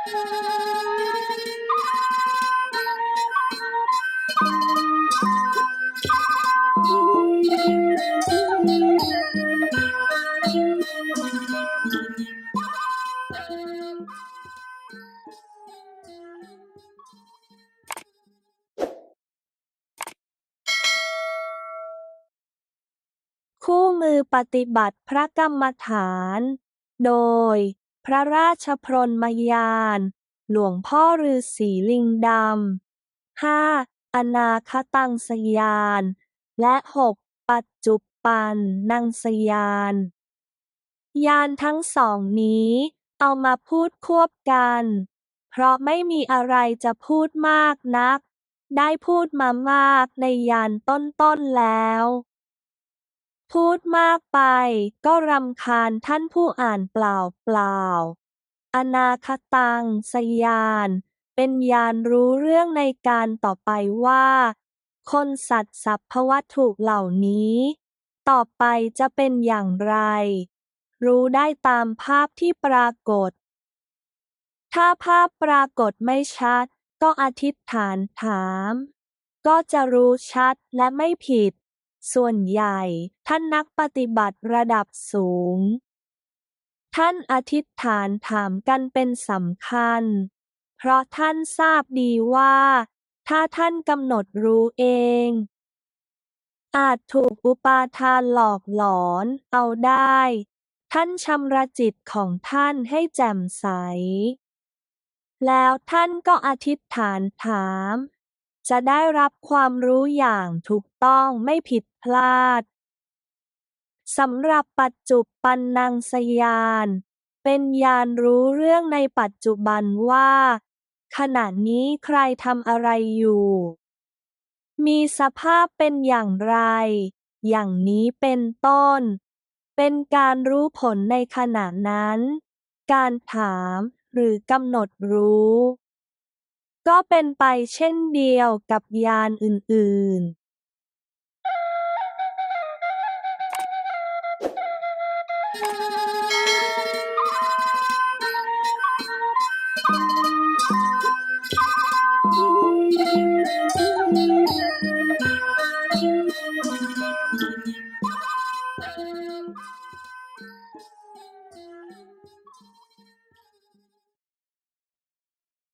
คู่มือปฏิบัติพระกรรมฐาน โดย พระราชพรหมยาน หลวงพ่อฤาษีลิงดำ 5. อนาคตังสยาน และ 6. ปัจจุปันนังสยาน ยานทั้งสองนี้ เอามาพูดควบกัน เพราะไม่มีอะไรจะพูดมากนัก ได้พูดมามากในยานต้นๆแล้ว พูดมากไป ก็รำคาญท่านผู้อ่านเปล่าเปล่า อนาคตังสยาน เป็นยานรู้เรื่องในการต่อไปว่า คนสัตว์สัพพวัตถุเหล่านี้ ต่อไปจะเป็นอย่างไร รู้ได้ตามภาพที่ปรากฏ ถ้าภาพปรากฏไม่ชัด ก็อธิษฐานถาม ก็จะรู้ชัดและไม่ผิด ส่วนใหญ่ ท่านนักปฏิบัติระดับสูง ท่านอธิษฐานถามกันเป็นสำคัญ เพราะท่านทราบดีว่า ถ้าท่านกำหนดรู้เอง อาจถูกอุปาทานหลอกหลอนเอาได้ ท่านชำระจิตของท่านให้แจ่มใสแล้วท่านก็อธิษฐานถาม จะได้รับความรู้อย่างถูกต้องไม่ผิดพลาด สำหรับปัจจุปันนังสยาน เป็นญาณรู้เรื่องในปัจจุบันว่า ขณะนี้ใครทำอะไรอยู่ มีสภาพเป็นอย่างไร อย่างนี้เป็นต้น เป็นการรู้ผลในขณะนั้น การถามหรือกำหนดรู้ ก็เป็นไปเช่นเดียวกับยานอื่น ๆ